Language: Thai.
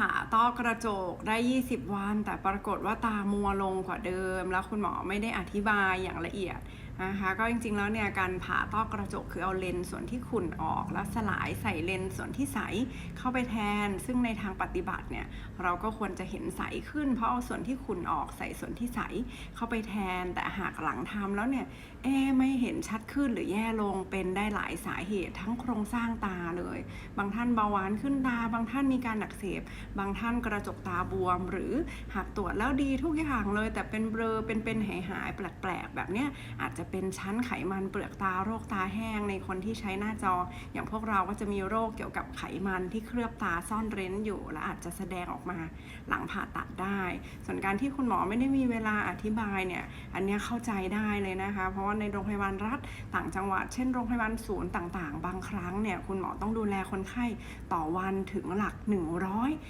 ผ่าต้อกระจกได้ 20 วัน แต่ปรากฏว่าตามัวลงกว่าเดิม แล้วคุณหมอไม่ได้อธิบายอย่างละเอียดนะคะก็จริงๆแล้วเนี่ยการผ่าต้อกระจกคือเอาเลนส์ส่วนที่ขุ่นออก แล้วสลายใส่เลนส์ส่วนที่ใสเข้าไปแทน ซึ่งในทางปฏิบัติเนี่ยเราก็ควรจะเห็นใสขึ้น เพราะเอาส่วนที่ขุ่นออกใส่ส่วนที่ใสเข้าไปแทน แต่หากหลังทำแล้วเนี่ยเอ๊ไม่เห็นชัดขึ้นหรือแย่ลงเป็น หลายสาเหตุทั้งโครงสร้างตาเลย บางท่านเบาหวานขึ้นตา บางท่านมีการอักเสบบางท่านกระจกตาบวม หรือหากตรวจแล้วดีทุกอย่างเลย แต่เป็นเบลอเป็นเป็นหายหายแปลกๆ แบบเนี้ยอาจจะเป็นชั้นไขมันเปลือกตาโรคตาแห้งในคนที่ใช้หน้าจอ อย่างพวกเราก็จะมีโรคเกี่ยวกับไขมันที่เคลือบตาซ่อนเร้นอยู่ และอาจจะแสดงออกมาหลังผ่าตัดได้ ส่วนการที่คุณหมอไม่ได้มีเวลาอธิบายเนี่ยอันนี้เข้าใจได้เลยนะคะ เพราะว่าในโรงพยาบาลรัฐต่างจังหวัด เช่นโรงพยาบาลศูนย์ต่างๆบางครั้งเนี่ยคุณหมอต้องดูแลคนไข้ต่อวันถึงหลัก 100